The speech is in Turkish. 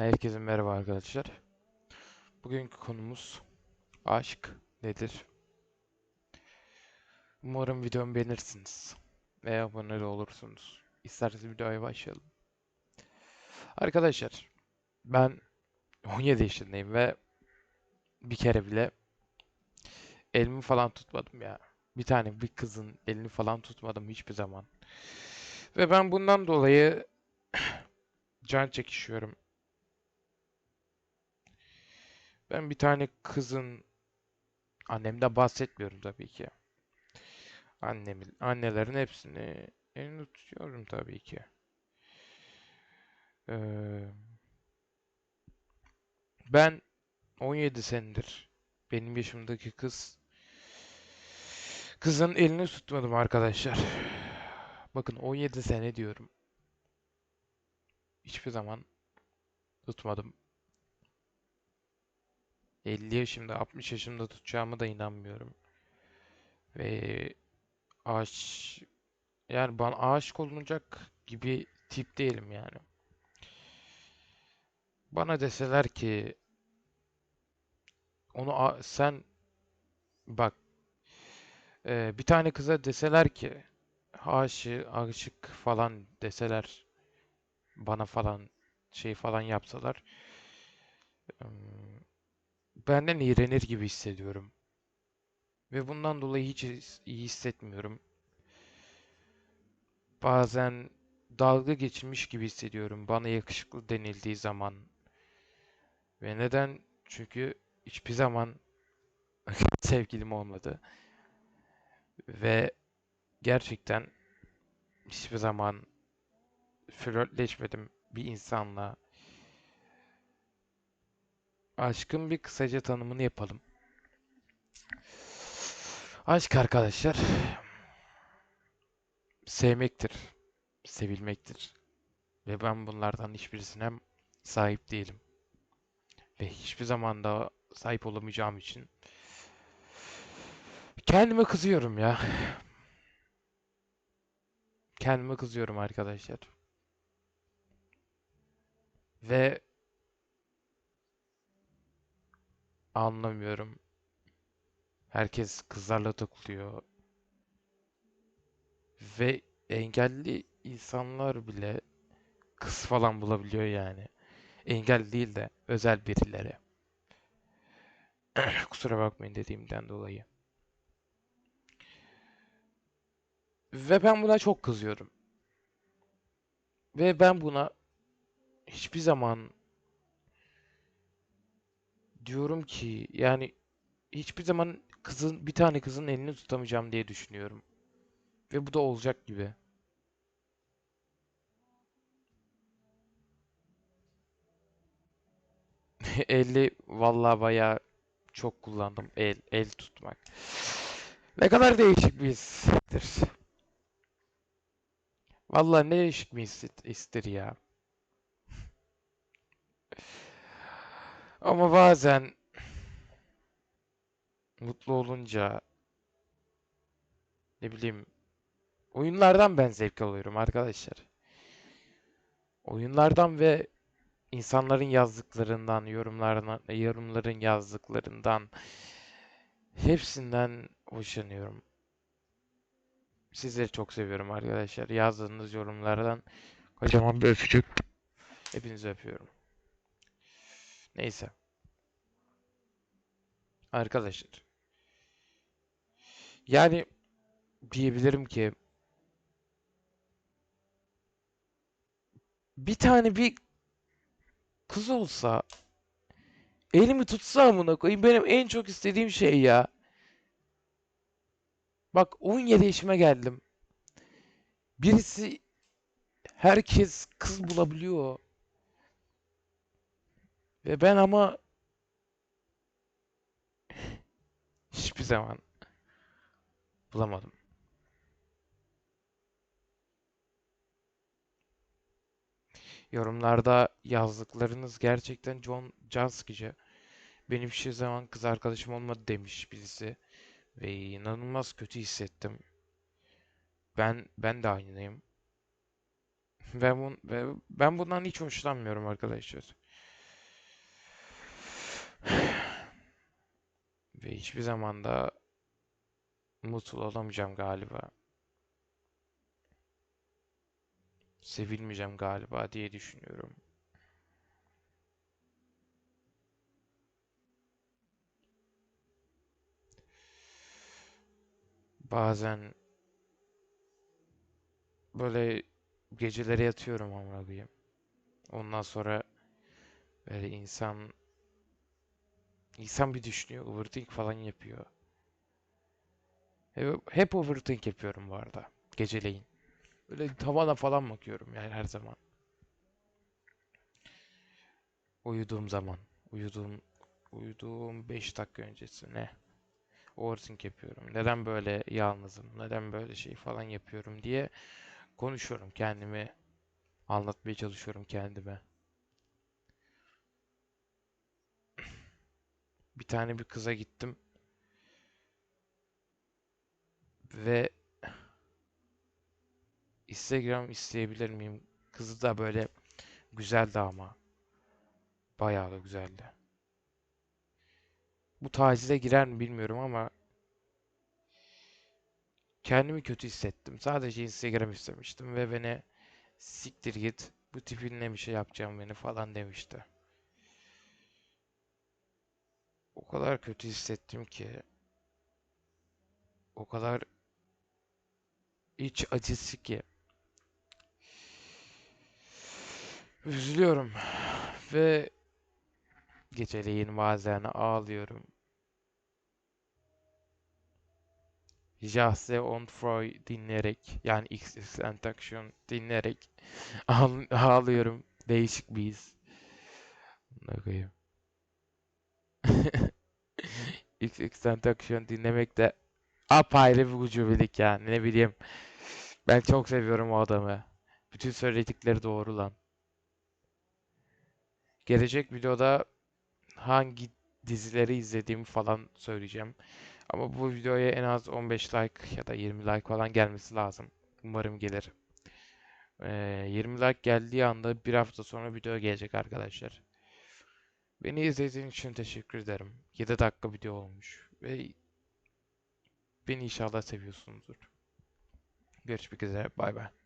Herkese merhaba arkadaşlar. Bugünkü konumuz aşk nedir? Umarım videomu beğenirsiniz ve abone de olursunuz. İsterseniz videoya başlayalım. Arkadaşlar ben 17 yaşındayım ve bir kere bile elimi falan tutmadım ya. Bir tane bir kızın elini falan tutmadım hiçbir zaman. Ve ben bundan dolayı can çekişiyorum. Ben bir tane kızın annemden bahsetmiyorum tabii ki. Annemin, annelerin hepsini elini tutuyorum tabii ki. Ee, ben 17 senedir benim yaşımdaki kız kızın elini tutmadım arkadaşlar. Bakın 17 sene diyorum. Hiçbir zaman tutmadım. 50 yaşımda, 60 yaşımda tutacağımı da inanmıyorum. Ve aş yani bana aşık olunacak gibi tip değilim yani. Bana deseler ki onu sen bak e, bir tane kıza deseler ki aşık, aşık falan deseler bana falan şey falan yapsalar benden iğrenir gibi hissediyorum. Ve bundan dolayı hiç iyi hissetmiyorum. Bazen dalga geçilmiş gibi hissediyorum bana yakışıklı denildiği zaman. Ve neden? Çünkü hiçbir zaman sevgilim olmadı. Ve gerçekten hiçbir zaman flörtleşmedim bir insanla. Aşkın bir kısaca tanımını yapalım. Aşk arkadaşlar sevmektir, sevilmektir. Ve ben bunlardan hiçbirisine sahip değilim. Ve hiçbir zaman da sahip olamayacağım için kendime kızıyorum ya. Kendime kızıyorum arkadaşlar. Ve anlamıyorum. Herkes kızlarla takılıyor. Ve engelli insanlar bile kız falan bulabiliyor yani. Engel değil de özel birileri. Kusura bakmayın dediğimden dolayı. Ve ben buna çok kızıyorum. Ve ben buna hiçbir zaman diyorum ki yani hiçbir zaman kızın bir tane kızın elini tutamayacağım diye düşünüyorum. Ve bu da olacak gibi. Eli vallahi bayağı çok kullandım. El, el tutmak. Ne kadar değişik bir histir. Vallahi ne değişik bir his- histir ya. Ama bazen mutlu olunca ne bileyim oyunlardan ben zevk alıyorum arkadaşlar. Oyunlardan ve insanların yazdıklarından, yorumlarından, yorumların yazdıklarından hepsinden hoşlanıyorum. Sizleri çok seviyorum arkadaşlar. Yazdığınız yorumlardan kocaman bir öpücük. Hepinizi öpüyorum. Neyse. Arkadaşlar. Yani diyebilirim ki bir tane bir kız olsa elimi tutsa amına koyayım benim en çok istediğim şey ya. Bak 17 yaşıma geldim. Birisi herkes kız bulabiliyor. Ve ben ama hiçbir zaman bulamadım. Yorumlarda yazdıklarınız gerçekten can, can sıkıcı. Benim hiçbir zaman kız arkadaşım olmadı demiş birisi. Ve inanılmaz kötü hissettim. Ben ben de aynıyım. Ben, bun, ben bundan hiç hoşlanmıyorum arkadaşlar. Ve hiçbir zaman da mutlu olamayacağım galiba. Sevilmeyeceğim galiba diye düşünüyorum. Bazen böyle geceleri yatıyorum amına koyayım. Ondan sonra böyle insan insan bir düşünüyor, overthink falan yapıyor. Hep, hep overthink yapıyorum bu arada geceleyin. Böyle tavana falan bakıyorum yani her zaman. Uyuduğum zaman, uyuduğum uyuduğum 5 dakika öncesi ne? Overthink yapıyorum. Neden böyle yalnızım? Neden böyle şey falan yapıyorum diye konuşuyorum kendimi, anlatmaya çalışıyorum kendime. Tane bir kıza gittim ve Instagram isteyebilir miyim? Kızı da böyle güzeldi ama. Bayağı da güzeldi. Bu tacize girer mi bilmiyorum ama kendimi kötü hissettim. Sadece Instagram istemiştim ve beni siktir git bu tipinle bir şey yapacağım beni falan demişti. O kadar kötü hissettim ki o kadar iç acısı ki üzülüyorum ve geceleyin bazen ağlıyorum. Jahse on Freud dinleyerek yani X-Tentation dinleyerek ağl- ağlıyorum. Değişik bir his. Ne koyayım. X-Tentation dinlemek de apayrı bir ucubelik yani ne bileyim. Ben çok seviyorum o adamı. Bütün söyledikleri doğru lan. Gelecek videoda hangi dizileri izlediğimi falan söyleyeceğim. Ama bu videoya en az 15 like ya da 20 like falan gelmesi lazım. Umarım gelir. Ee, 20 like geldiği anda bir hafta sonra video gelecek arkadaşlar. Beni izlediğiniz için teşekkür ederim. 7 dakika video olmuş ve beni inşallah seviyorsunuzdur. Görüşmek üzere. Bay bay.